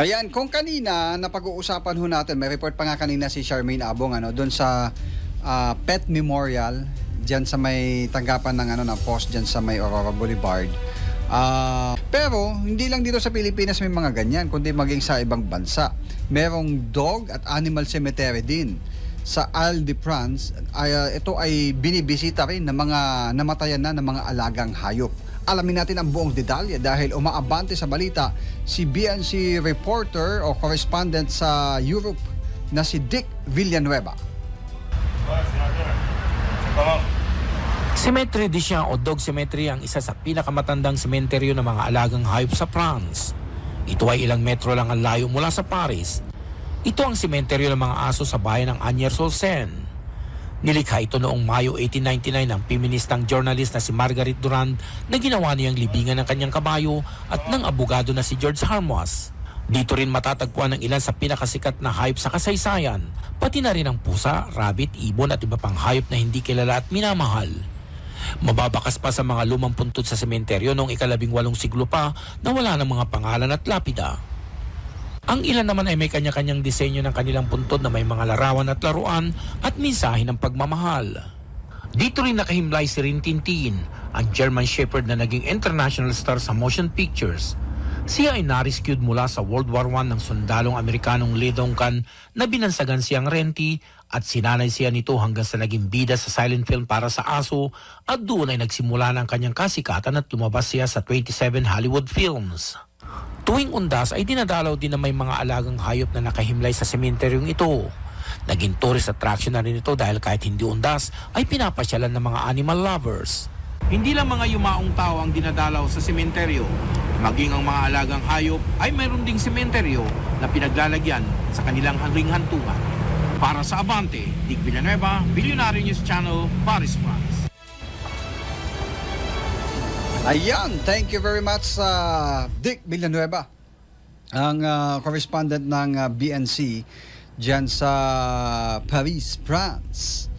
Ayan, kung kanina napag-uusapan ho natin, may report pa nga kanina si Charmaine Abong ano, doon sa ah, Pet Memorial diyan sa may tanggapan ng ano ng post diyan sa may Aurora Boulevard. Ah, pero hindi lang dito sa Pilipinas may mga ganyan, kundi maging sa ibang bansa. Merong dog at animal cemetery din sa Isle de France. Ah, ito ay binibisita rin ng mga namatayan na ng mga alagang hayop. Alamin natin ang buong detalye dahil umaabante sa balita si BNC reporter o correspondent sa Europe na si Dick Villanueva. Cemetery de Chien o Dog Cemetery ang isa sa pinakamatandang sementeryo ng mga alagang hayop sa France. Ito ay ilang metro lang ang layo mula sa Paris. Ito ang sementeryo ng mga aso sa bayan ng Agnières-sur-Seine. Nilikha ito noong Mayo 1899 ng feministang journalist na si Marguerite Durand na ginawa niyang libingan ng kanyang kabayo at ng abogado na si George Harmois. Dito rin matatagpuan ng ilan sa pinakasikat na hayop sa kasaysayan, pati na rin ang pusa, rabbit, ibon at iba pang hayop na hindi kilala at minamahal. Mababakas pa sa mga lumang puntod sa sementeryo noong ikalabing walong siglo pa na wala ng mga pangalan at lapida. Ang ilan naman ay may kanya-kanyang disenyo ng kanilang puntod na may mga larawan at laruan at mensahe ng pagmamahal. Dito rin nakahimlay si Rin Tintin, ang German Shepherd na naging international star sa motion pictures. Siya ay narescued mula sa World War I ng sundalong Amerikanong Lee Dongkan na binansagan siyang renti at sinanay siya nito hanggang sa naging bida sa silent film para sa aso at doon ay nagsimula ng kanyang kasikatan at lumabas siya sa 27 Hollywood films. Tuwing undas ay dinadalaw din na may mga alagang hayop na nakahimlay sa sementeryong ito. Naging tourist attraction na rin ito dahil kahit hindi undas ay pinapasyalan ng mga animal lovers. Hindi lang mga yumaong tao ang dinadalaw sa sementeryo. Maging ang mga alagang hayop ay mayroon ding sementeryo na pinaglalagyan sa kanilang ring hantungan. Para sa Abante, Dick Villanueva, Billionaire News Channel, Paris, France. Ayan, thank you very much sa Dick Villanueva, ang ah, correspondent ng ah, BNC diyan sa Paris, France.